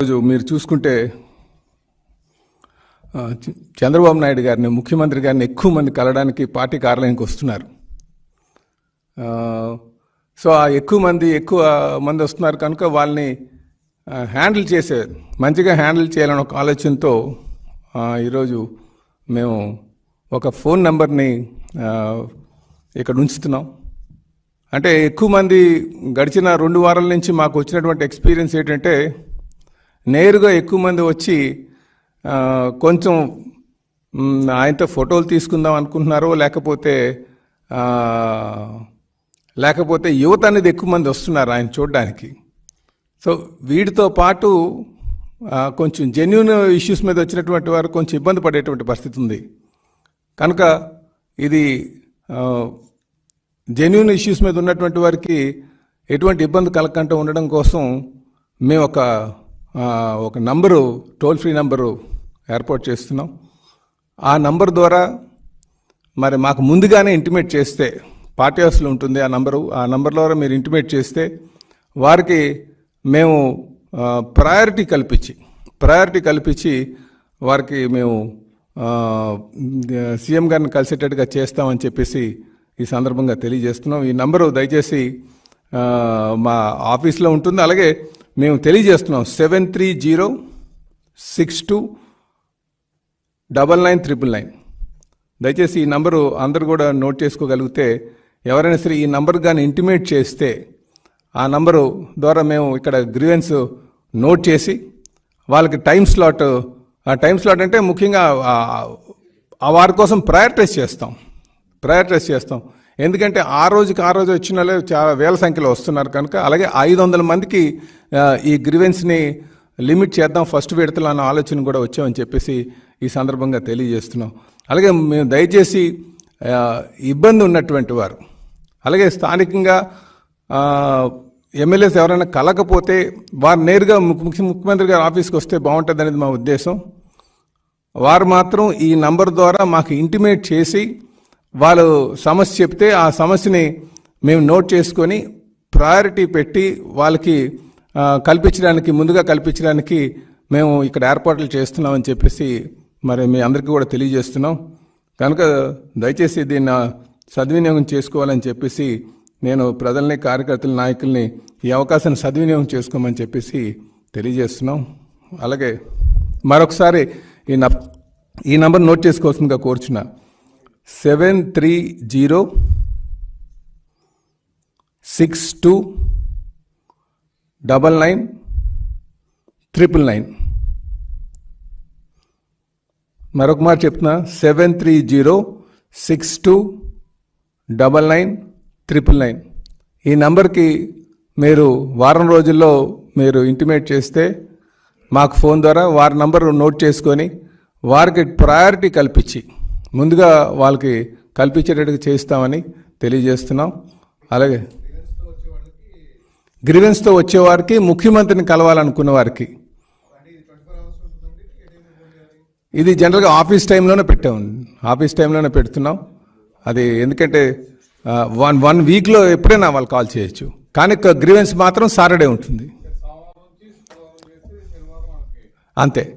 ఈరోజు మీరు చూసుకుంటే చంద్రబాబు నాయుడు గారిని ముఖ్యమంత్రి గారిని ఎక్కువ మంది కలవడానికి పార్టీ కార్యాలయానికి వస్తున్నారు. సో ఆ ఎక్కువ మంది ఎక్కువ మంది వస్తున్నారు కనుక వాళ్ళని హ్యాండిల్ చేసే మంచిగా హ్యాండిల్ చేయాలని ఒక ఆలోచనతో ఈరోజు మేము ఒక ఫోన్ నెంబర్ని ఇక్కడ ఉంచుతున్నాం. అంటే ఎక్కువ మంది గడిచిన రెండు వారాల నుంచి మాకు వచ్చినటువంటి ఎక్స్పీరియన్స్ ఏంటంటే నేరుగా ఎక్కువ మంది వచ్చి కొంచెం ఆయనతో ఫోటోలు తీసుకుందాం అనుకుంటున్నారో లేకపోతే లేకపోతే యువత అనేది ఎక్కువ మంది వస్తున్నారు ఆయన చూడడానికి. సో వీటితో పాటు కొంచెం జెన్యున్ ఇష్యూస్ మీద వచ్చినటువంటి వారు కొంచెం ఇబ్బంది పడేటువంటి పరిస్థితి ఉంది. కనుక ఇది జెన్యున్ ఇష్యూస్ మీద ఉన్నటువంటి వారికి ఎటువంటి ఇబ్బంది కలగకుండా ఉండడం కోసం మేము ఒక ఒక నంబరు టోల్ ఫ్రీ నంబరు ఏర్పాటు చేస్తున్నాం. ఆ నంబర్ ద్వారా మరి మాకు ముందుగానే ఇంటిమేట్ చేస్తే పార్టీ హౌస్లో ఉంటుంది ఆ నంబరు. ఆ నంబర్ ద్వారా మీరు ఇంటిమేట్ చేస్తే వారికి మేము ప్రయారిటీ కల్పించి ప్రయారిటీ కల్పించి వారికి మేము సీఎం గారిని కలిసేటట్టుగా చేస్తామని చెప్పేసి ఈ సందర్భంగా తెలియజేస్తున్నాం. ఈ నంబరు దయచేసి మా ఆఫీస్లో ఉంటుంది. అలాగే మేము తెలియజేస్తున్నాం seven three zero six two double nine triple nine. దయచేసి ఈ నంబరు అందరు కూడా నోట్ చేసుకోగలిగితే ఎవరైనా సరే ఈ నంబర్ కానీ ఇంటిమేట్ చేస్తే ఆ నంబరు ద్వారా మేము ఇక్కడ గ్రీవెన్స్ నోట్ చేసి వాళ్ళకి టైం స్లాట్ ఆ టైం స్లాట్ అంటే ముఖ్యంగా ఆ వారి కోసం ప్రయారిటైజ్ చేస్తాం. ప్రయారిటైజ్ చేస్తాం. ఎందుకంటే ఆ రోజుకి ఆ రోజు వచ్చిన చాలా వేల సంఖ్యలో వస్తున్నారు కనుక అలాగే ఐదు వందల మందికి ఈ గ్రీవెన్స్ని లిమిట్ చేద్దాం ఫస్ట్ విడతలు అన్న ఆలోచన కూడా వచ్చామని చెప్పేసి ఈ సందర్భంగా తెలియజేస్తున్నాం. అలాగే మేము దయచేసి ఇబ్బంది ఉన్నటువంటి వారు అలాగే స్థానికంగా ఎమ్మెల్యేస్ ఎవరైనా కలకపోతే వారు నేరుగా ముఖ్య ముఖ్యమంత్రి గారి ఆఫీస్కి వస్తే బాగుంటుంది అనేది మా ఉద్దేశం. వారు మాత్రం ఈ నంబర్ ద్వారా మాకు ఇంటిమేట్ చేసి వాళ్ళు సమస్య చెప్తే ఆ సమస్యని మేము నోట్ చేసుకొని ప్రయారిటీ పెట్టి వాళ్ళకి కల్పించడానికి ముందుగా కల్పించడానికి మేము ఇక్కడ ఏర్పాట్లు చేస్తున్నామని చెప్పేసి మరి మీ అందరికీ కూడా తెలియజేస్తున్నాం. కనుక దయచేసి దీన్ని సద్వినియోగం చేసుకోవాలని చెప్పేసి నేను ప్రజల్ని కార్యకర్తల నాయకుల్ని ఈ అవకాశాన్ని సద్వినియోగం చేసుకోమని చెప్పేసి తెలియజేస్తున్నాం. అలాగే మరొకసారి ఈ ఈ నంబర్ నోట్ చేసుకోవాల్సిందిగా కోరుచున్నాను seven three zero six two double nine triple nine. మరొక మాట చెప్తున్నా seven three zero six two double nine triple nine. ఈ నంబర్కి మీరు వారం రోజుల్లో మీరు ఇంటిమేట్ చేస్తే మాకు ఫోన్ ద్వారా వారి నంబర్ నోట్ చేసుకొని వారికి ప్రయారిటీ కల్పించి ముందుగా వాళ్ళకి కల్పించేటట్టుగా చేస్తామని తెలియజేస్తున్నాం. అలాగే గ్రీవెన్స్తో వచ్చేవారికి ముఖ్యమంత్రిని కలవాలనుకున్న వారికి. ఇది జనరల్గా ఆఫీస్ టైంలోనే పెట్టాం. ఆఫీస్ టైంలోనే పెడుతున్నాం. అది ఎందుకంటే వన్ వన్ వీక్లో ఎప్పుడైనా వాళ్ళు కాల్ చేయొచ్చు. కానీ గ్రీవెన్స్ మాత్రం సాటర్డే ఉంటుంది. అంతే.